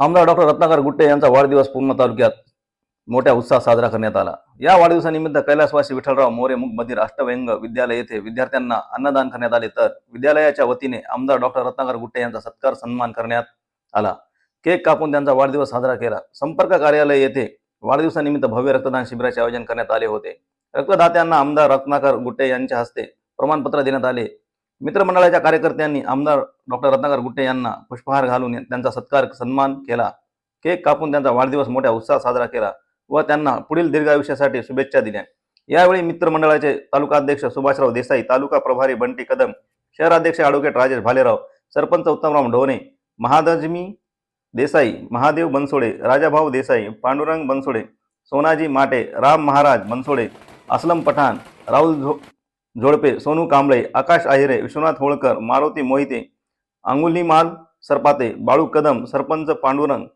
आमदार डॉक्टर रत्नाकर गुट्टे यांचा वाढदिवस पूर्ण तालुक्यात मोठ्या उत्साहात साजरा करण्यात आला. या वाढदिवसानिमित्त कैलासवासी विठ्ठलराव मोरे मुख मंदिर अष्टव्यंग विद्यालय येथे विद्यार्थ्यांना अन्नदान करण्यात आले तर विद्यालयाच्या वतीने आमदार डॉक्टर रत्नाकर गुट्टे यांचा सत्कार सन्मान करण्यात आला. केक कापून त्यांचा वाढदिवस साजरा केला. संपर्क कार्यालय येथे वाढदिवसानिमित्त भव्य रक्तदान शिबिराचे आयोजन करण्यात आले होते. रक्तदात्यांना आमदार रत्नाकर गुट्टे यांच्या हस्ते प्रमाणपत्र देण्यात आले. मित्रमंडळाच्या कार्यकर्त्यांनी आमदार डॉक्टर रत्नाकर गुट्टे यांना पुष्पहार घालून त्यांचा सत्कार सन्मान केला. केक कापून त्यांचा वाढदिवस मोठ्या उत्साहात साजरा केला व त्यांना पुढील दीर्घायुष्यासाठी शुभेच्छा दिल्या. यावेळी मित्रमंडळाचे तालुका अध्यक्ष सुभाषराव देसाई तालुका प्रभारी बंटी कदम शहराध्यक्ष ॲडव्होकेट राजेश भालेराव सरपंच उत्तमराव ढोणे महादजमी देसाई महादेव बनसोडे राजाभाऊ देसाई पांडुरंग बनसोडे सोनाजी माटे राम महाराज बनसोडे असलम पठाण राहुल झो झोडपे सोनू कांबळे आकाश आहिरे विश्वनाथ होळकर मारुती मोहिते अंगुलीमाल सरपाते बाळू कदम सरपंच पांडुरंग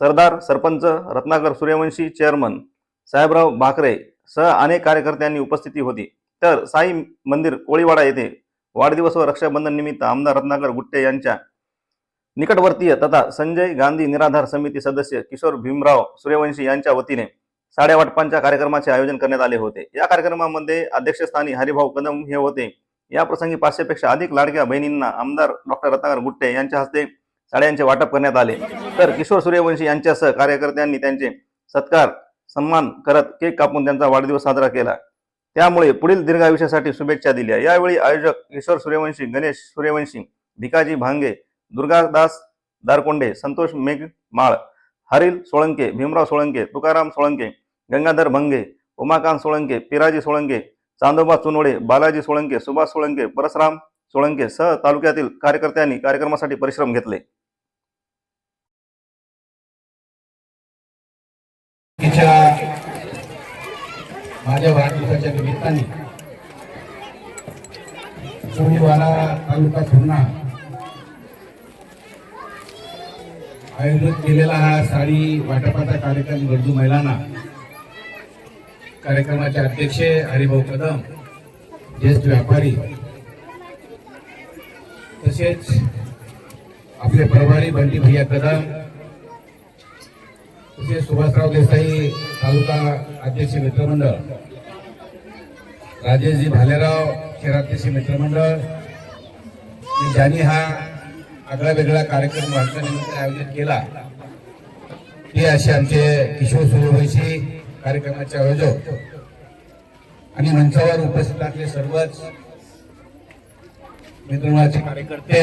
सरदार सरपंच रत्नाकर सूर्यवंशी चेअरमन साहेबराव भाकरे सह अनेक कार्यकर्त्यांनी उपस्थिती होती. तर साई मंदिर कोळीवाडा येथे वाढदिवस व रक्षाबंधन निमित्त आमदार रत्नाकर गुट्टे यांच्या निकटवर्तीय तथा संजय गांधी निराधार समिती सदस्य किशोर भीमराव सूर्यवंशी यांच्या वतीने साडेवाटपांच्या कार्यक्रमाचे आयोजन करण्यात आले होते. या कार्यक्रमामध्ये अध्यक्षस्थानी हरिभाऊ कदम हे होते. या प्रसंगी पाचशेपेक्षा अधिक लाडक्या बहिणींना आमदार डॉक्टर रत्नाकर गुट्टे यांच्या हस्ते साड्यांचे वाटप करण्यात आले. तर किशोर सूर्यवंशी यांच्यासह कार्यकर्त्यांनी त्यांचे सत्कार सन्मान करत केक कापून त्यांचा वाढदिवस साजरा केला. त्यामुळे पुढील दीर्घायुष्यासाठी शुभेच्छा दिल्या. यावेळी आयोजक किशोर सूर्यवंशी गणेश सूर्यवंशी भिकाजी भांगे दुर्गादास दारकोंडे संतोष मेघ माळ हरिल सोळंके भीमराव सोळंके तुकाराम सोळंके गंगाधर भंगे उमाकांत सोळंके पिराजी सोळंके चांदोबा चुनोडे बालाजी सोळंके सुभाष सोळंके परसराम सोळंके सह तालुक्यातील कार्यकर्त्यांनी कार्यक्रमासाठी परिश्रम घेतले. माझ्या वाढदिवसाच्या निमित्ताने कोळीवाडा तालुका पुन्हा आयोजित केलेला हा साडी वाटपाचा कार्यक्रम गरजू महिलांना कार्यक्रमाचे अध्यक्ष हरिभाऊ कदम ज्येष्ठ व्यापारी तसेच आपले प्रभारी बंटी भैया कदम तसेच सुभाषराव देसाई तालुका अध्यक्ष मित्रमंडळ राजेशजी भालेराव शहराध्यक्ष मित्रमंडळ ज्यांनी हा आगळा वेगळा कार्यक्रम वाटण्यानिमित्त आयोजित केला ते असे आमचे किशोर सूर्यवंशी कार्यक्रमाचे आयोजक आणि मंचावर उपस्थित असले सर्वच मित्रमंडळाचे कार्यकर्ते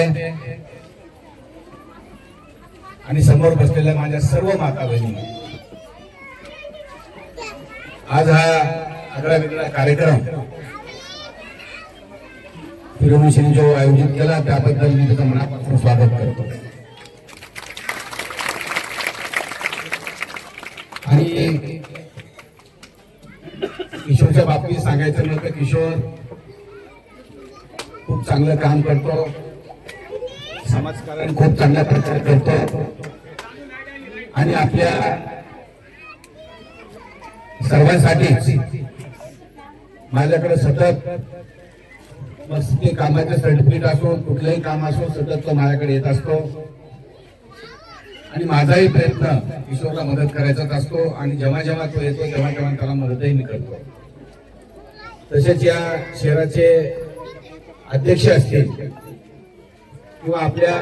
आणि समोर बसलेल्या माझ्या सर्व माता बहिणी. आज हा आगळा वेगळा कार्यक्रम फिरोमिशीने जो आयोजित केला त्याबद्दल मी त्याचं मनापासून स्वागत करतो आणि किशोरच्या बाबतीत किशोर खूप चांगलं काम करतो. समाजकारण खूप चांगल्या प्रकारे करतो. आणि आपल्या सर्वांसाठी माझ्याकडे सतत मग कामाचं सर्टिफिकेट असो कुठलंही काम असो सतत तो माझ्याकडे येत असतो. आणि माझाही प्रयत्न किशोरला मदत करायचाच असतो. आणि जेव्हा जेव्हा तो येतो तेव्हा तेव्हा त्याला मदतही मी करतो. तसेच या शहराचे अध्यक्ष असतील किंवा आपल्या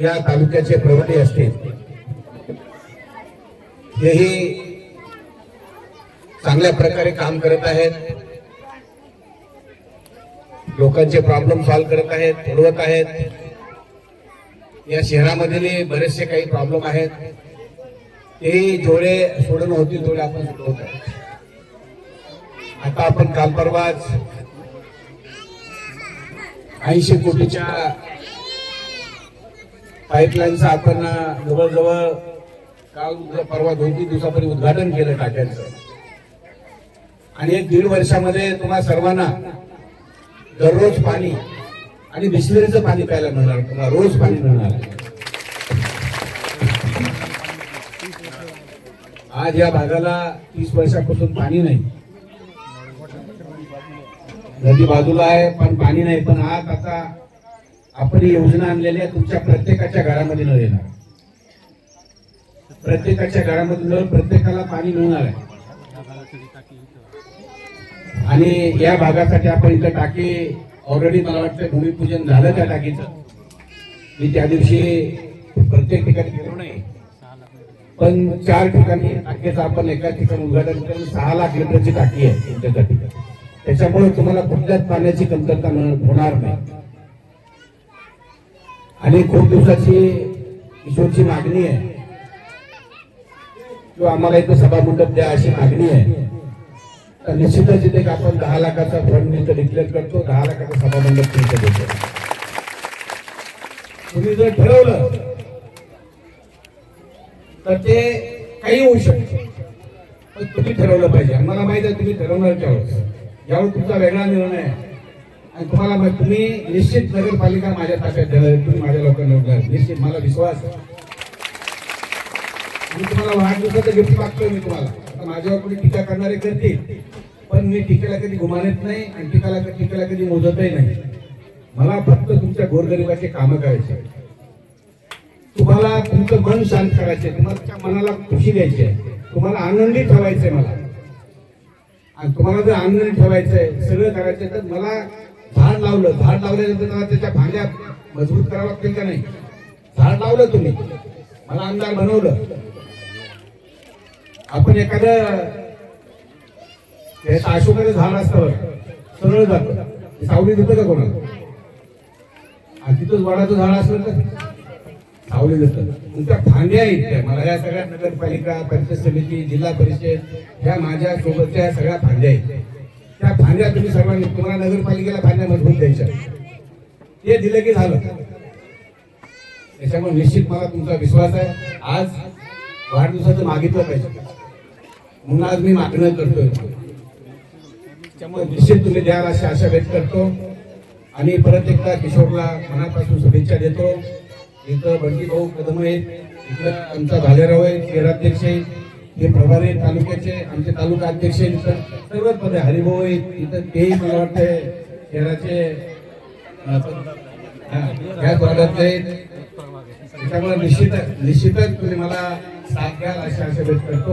या तालुक्याचे प्रभारी असतील हेही चांगल्या प्रकारे काम करत आहेत. लोकांचे प्रॉब्लेम सॉल्व्ह करत आहेत सोडवत आहेत. या शहरामधील बरेचसे काही प्रॉब्लेम आहेत. तेही थोडे सोडून होतील थोडे आपण सोडवत आहे आता आपण काल परवाच ऐंशी कोटीच्या पाईपलाईनचं आपण जवळजवळ काल उद्या परवा दोन तीन दिवसापूर्वी उद्घाटन केलं टाक्यांचं. आणि एक दीड वर्षामध्ये तुम्हाला सर्वांना दररोज पाणी आणि बिस्लरीचं पाणी प्यायला मिळणार तुम्हाला रोज पाणी मिळणार. आज या भागाला तीस वर्षापासून पाणी नाही. नदी बाजूला आहे पण पाणी नाही. पण आज आता आपण योजना आणलेली आहे तुमच्या प्रत्येकाच्या घरामध्ये न येणार. प्रत्येकाच्या घरामधून प्रत्येकाला पाणी मिळणार आहे. आणि या भागासाठी आपण इथं टाकी ऑलरेडी मला वाटतं भूमिपूजन झालं त्या टाकीचं. मी त्या दिवशी प्रत्येक ठिकाणी गेलो नाही. पण चार ठिकाणी टाकीचं आपण एका ठिकाणी उद्घाटन करून सहा लाख लिटरची टाकी आहे तुमच्यासाठी त्याच्यामुळे तुम्हाला कुठल्याच पाण्याची कमतरता होणार नाही. आणि खूप दिवसाची ईश्वरची मागणी आहे. किंवा आम्हाला इथं सभामंडप द्या अशी मागणी आहे. तर निश्चितच इथे आपण दहा लाखाचा फंड इथं डिक्लेअर करतो. दहा लाखाचा सभामंडप तुमचं देतो. तुम्ही जर ठरवलं तर ते काही होऊ शकतं. पण तुम्ही ठरवलं पाहिजे. आम्हाला माहीत आहे तुम्ही ठरवणार त्यावेळेस यावर तुमचा वेगळा निर्णय आहे आणि तुम्हाला तुम्ही निश्चित नगरपालिका माझ्या ताब्यात देणार तुम्ही माझ्या लोकांना देणार. निश्चित मला विश्वास आहे. मी तुम्हाला वाढदिवसाचं गिफ्ट मागतोय मी तुम्हाला. आता माझ्यावर कोणी टीका करणारे करतील पण मी टीकेला कधी गुमानत नाही आणि टीकाला टीकेला कधी मोजतही नाही. मला फक्त तुमच्या गोरगरिबाचे कामं करायचे आहेत. तुम्हाला तुमचं मन शांत करायचे तुम्हाला तुमच्या मनाला खुशी द्यायची आहे. तुम्हाला आनंदी ठेवायचंय मला. आणि तुम्हाला जर ठेवायचं ठेवायचंय सगळं करायचंय तर मला झाड लावलं. झाड लावल्यानंतर मला त्याच्या भांड्या मजबूत करावं लागतील का नाही? झाड लावलं तुम्ही. मला आमदार बनवलं. आपण एखादं अशोकाचं झाड असतं सरळ जातं सावली देतं का कोणाला? आणि तिथंच वडाचं झाड असलं तर? सावली जातात तुमच्या फांद्या आहेत त्या. मला या सगळ्या नगरपालिका परिषद समिती जिल्हा परिषद ह्या माझ्या सोबतच्या या सगळ्या फांद्या आहेत. त्या फांद्या तुम्ही सर्वांनी तुम्हाला नगरपालिकेला फांद्या मजबूत द्यायच्या. ते दिलं की झालं. त्याच्यामुळे निश्चित मला तुमचा विश्वास आहे. आज वाढदिवसाचं मागितलं पाहिजे. म्हणून आज मी मागणं करतोय. त्यामुळे निश्चित तुम्ही द्याल अशी आशा व्यक्त करतो. आणि परत एकदा किशोरला मनापासून शुभेच्छा देतो. इथं बंटी भाऊ कदम आहेत. इथं आमचा भालेराव आहे शहराध्यक्ष आहे. हे प्रभारी तालुक्याचे आमचे तालुका अध्यक्ष आहेत. इथं सर्वच पदे हरिभाऊ आहेत. इथं तेही मला वाटतंय शहराचे अं, या आहेत. त्याच्यामुळे निश्चित निश्चितच तुम्ही मला साथ द्याल अशी आशा व्यक्त करतो.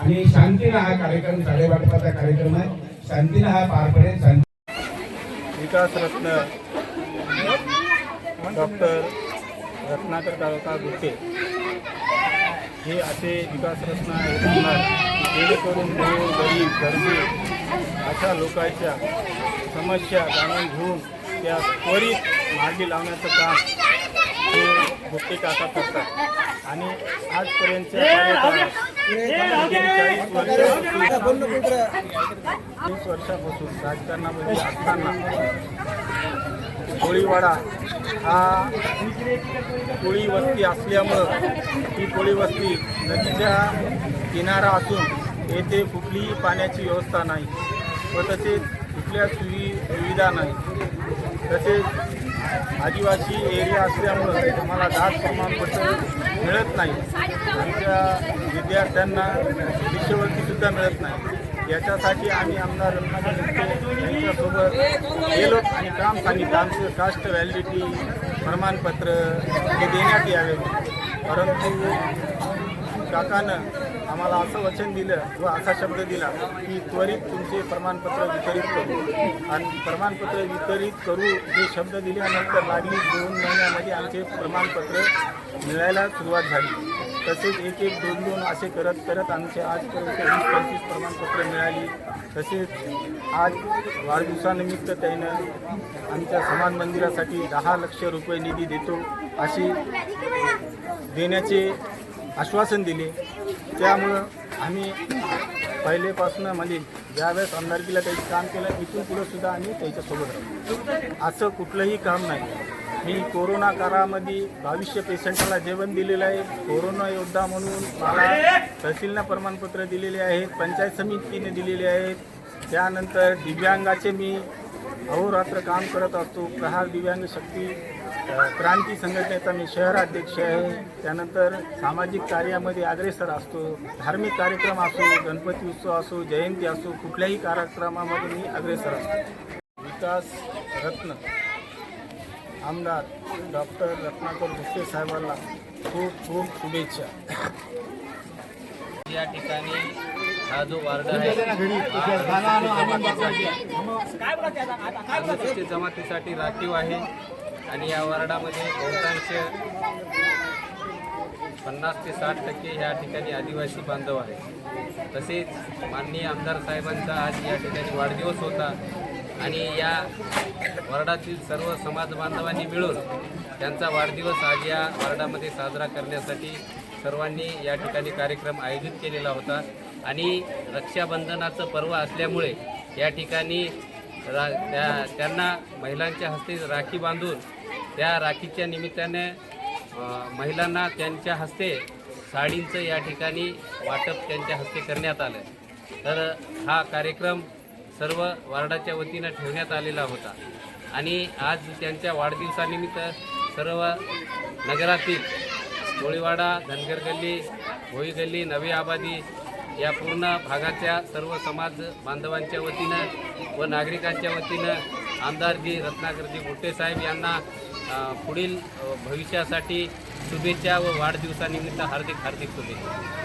आणि शांतीनं हा कार्यक्रम साडेवाटपाचा कार्यक्रम आहे. शांतीनं हा पार पडेल. शांती विकासरत्न डॉक्टर रत्नाकर काका गुट्टे हे असे विकासरत्न होणार जेणेकरून गोर गरीब गरजू अशा लोकांच्या समस्या जाणून घेऊन त्या त्वरित मार्गी लावण्याचं काम हे गुट्टे काका करतात. आणि आजपर्यंतच्या चाळीस वर्षापासून वीस वर्षापासून राजकारणामध्ये असताना कोळीवाडा हा कोळी वस्ती असल्यामुळं ही कोळी वस्ती नदीच्या किनारा असून येथे कुठलीही पाण्याची व्यवस्था नाही व तसेच कुठल्या सुवि सुविधा नाही. तसेच आदिवासी एरिया असल्यामुळं आम्हाला दाट प्रमाणपत्र मिळत नाही. आमच्या विद्यार्थ्यांना शिष्यवृत्तीसुद्धा मिळत नाही. याच्यासाठी आम्ही आमदार यांच्यासोबत गेलो आणि काम सांगितलं. आमचं कास्ट व्हॅलिडिटी प्रमाणपत्र हे देण्यात यावे. परंतु काकानं आम्हाला असं वचन दिलं व असा शब्द दिला की त्वरित तुमचे प्रमाणपत्र वितरित करू. आणि प्रमाणपत्र वितरित करू हे शब्द दिल्यानंतर लागली दोन महिन्यामध्ये आमचे प्रमाणपत्र मिळायला सुरुवात झाली. तसेच एक एक दोन दोन असे करत करत आमचे आजपर्यंत वीस पंचवीस प्रमाणपत्र मिळाली. तसेच आज वाढदिवसानिमित्त त्यानं आमच्या समाज मंदिरासाठी दहा लक्ष रुपये निधी देतो अशी देण्याचे आश्वासन दिले. त्यामुळं आम्ही पहिलेपासून म्हणजे ज्यावेळेस आमदारकीला त्याचं काम केलं इथून पुढं सुद्धा आम्ही त्याच्यासोबत राहतो असं कुठलंही काम नाही. मी कोरोना काळामध्ये बावीसशे पेशंटला जेवण दिलेलं आहे. कोरोना योद्धा म्हणून मला तहसीलनं प्रमाणपत्र दिलेले आहेत पंचायत समितीने दिलेले आहेत त्यानंतर दिव्यांगाचे मी अहोरात्र काम करत असतो. प्रहार दिव्यांग शक्ती क्रांती संघटनेचा मी शहराध्यक्ष आहे. त्यानंतर सामाजिक कार्यामध्ये अग्रेसर असतो. धार्मिक कार्यक्रम असो गणपती उत्सव असो जयंती असो कुठल्याही कार्यक्रमामध्ये मी अग्रेसर असतो. विकास रत्न. आमदार डॉक्टर रत्नाकर गुट्टे साहेबांना खूप खूप शुभेच्छा. या ठिकाणी हा जो वार्ड आहे अनुसूचित जमातीसाठी राखीव आहे. आणि या वार्डामध्ये बहुतांश पन्नास ते साठ टक्के या ठिकाणी आदिवासी बांधव आहे तसेच माननीय आमदार साहेबांचा आज या ठिकाणी वाढदिवस होता. आणि या वार्डातील सर्व समाज बांधवांनी मिळून त्यांचा वाढदिवस आज या वार्डामध्ये साजरा करण्यासाठी सर्वांनी या ठिकाणी कार्यक्रम आयोजित केलेला होता. आणि रक्षाबंधनाचं पर्व असल्यामुळे या ठिकाणी रा त्या त्यांना महिलांच्या हस्ते राखी बांधून त्या राखीच्या निमित्ताने महिलांना त्यांच्या हस्ते साडींचं या ठिकाणी वाटप त्यांच्या हस्ते करण्यात आलं. तर हा कार्यक्रम सर्व वार्डाच्या वतीनं ठेवण्यात आलेला होता. आणि आज त्यांच्या वाढदिवसानिमित्त सर्व नगरातील कोळीवाडा धनगर गल्ली भोई गल्ली नवी आबादी या पूर्ण भागाच्या सर्व समाज बांधवांच्या वतीनं व नागरिकांच्या वतीनं आमदारजी रत्नाकरजी मोठे साहेब यांना पुढील भविष्यासाठी शुभेच्छा व वाढदिवसानिमित्त हार्दिक हार्दिक शुभेच्छा.